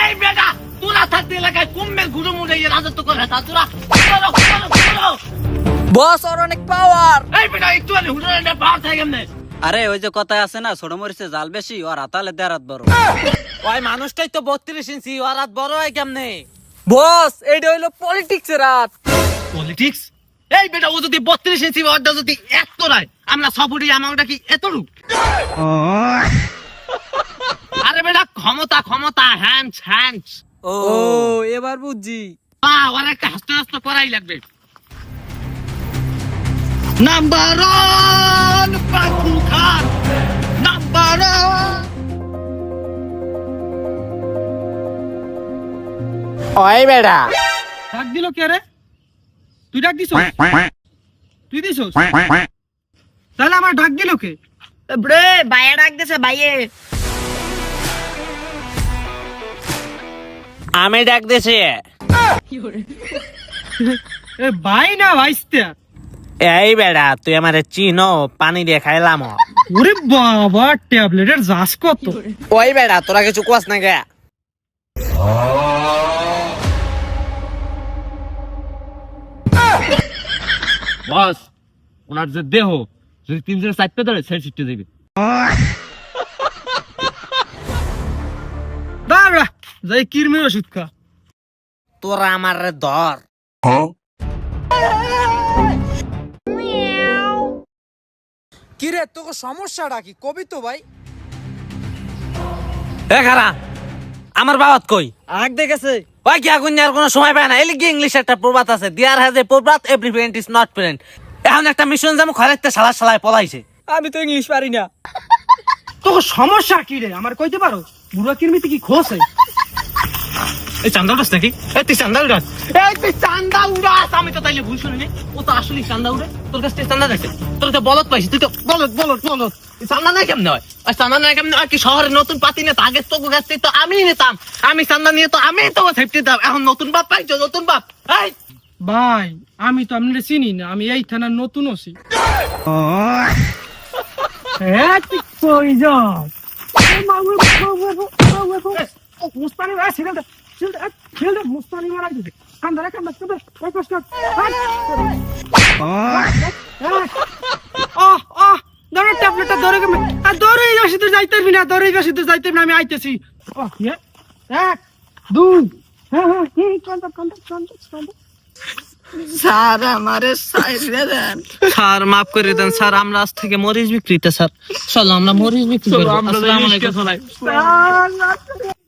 এই বেটা তোরা থাকতে এলাকায় মুড়ে রাজত্ব করে তা তোরা বস ওর অনেক পাওয়ার এই বেটা একটু কেমনে? আরে ওই যে কথায় আছে না ছোট মরিচে জাল বেশি ওর হাতালে দেড় বড়। ওই মানুষটাই তো বত্রিশ ইঞ্চি ওর রাত বড় হয় কেমনে? বস এটা হইল পলিটিক্স রাত পলিটিক্স এই বেটা ও যদি বত্রিশ ইঞ্চি ওর যদি এত নাই আমরা সবুরি আমাউন্টটা কি এতটুকু? ক্ষমতা ক্ষমতা হ্যান্ডস হ্যান্ডস ও। এবার বুঝছি। ওর একটা হাসতে হাসতে করাই লাগবে। নাম্বার ওয়ান পাখু খান। নাম্বার ওয়ান ওই বেড়া ডাক দিল কে রে? তুই ডাক দিছ তুই দিছ তাহলে আমার ডাক দিল কে? bre বাইরে ডাক দিছে বাইরে আমি ডাক দিছি এ ভাই না ভাইস্তে এই বেড়া তুই আমারে চিনো পানি দিয়ে খাইলাম। ওরে বাবা ট্যাবলেটের জাস কত। ওই বেড়া তোরা কিছু কোয়াস না গে। বস ওনার যে দেহ যদি তিনজনের চারটে ধরে ছেড়ে ছিটতে দেবে দাঁড়া যাই কিরমির ওষুধ খা। তোরা আমার ধর। কি রে তোকে সমস্যাটা কি? কবি তো ভাই। এ খারা আমার বাবাত কই? আগ দেখেছে। ওই কি আগুন আর কোনো সময় পায় না? এলি কি ইংলিশ একটা প্রবাদ আছে। দিয়ার হ্যাজ এ প্রবাদ every friend is not friend এখন একটা মিশন যেমন খরেতে সালা সালায় পলাইছে। আমি তো ইংলিশ পারি না। তোর সমস্যা কি রে? আমার কইতে পারো? বুড়া কিরমিতে কি খোসে এই চান্দা উড়াস নাকি এই তুই চান্দা উড়াস এই তুই চান্দা উড়াস আমি তো তাইলে ভুল শুনিনি ও তো আসলে চান্দা উড়ে তোর কাছ থেকে চান্দা দেখে তোর তো বলত পাইছি তুই তো বলত বলত বলত চান্দা নাই কেমনে হয় আর চান্দা নাই কেমনে হয় কি শহরে নতুন পাতি নেতা আগে তোকে কাছ তো আমি নিতাম আমি চান্দা নিয়ে তো আমি তো সেফটি দিতাম এখন নতুন বাপ পাইছো নতুন বাপ এই ভাই আমি তো আপনার চিনি না আমি এই থানার নতুন ওসি হ্যাঁ তুই কই ট্যাবলেটটা আর বেশি দূর যাইতে পারবি না বেশি দূর যাইতে না আমি আইতেছি। ইয়ে, এক দুই হ্যাঁ হ্যাঁ স্যার আমারে সাইরে দেন। স্যার মাফ করে দেন স্যার আমরা আজ থেকে মরিচ বিক্রিতে স্যার। চলো আমরা মরিচ বিক্রি করব। আসসালামু আলাইকুম। স্যার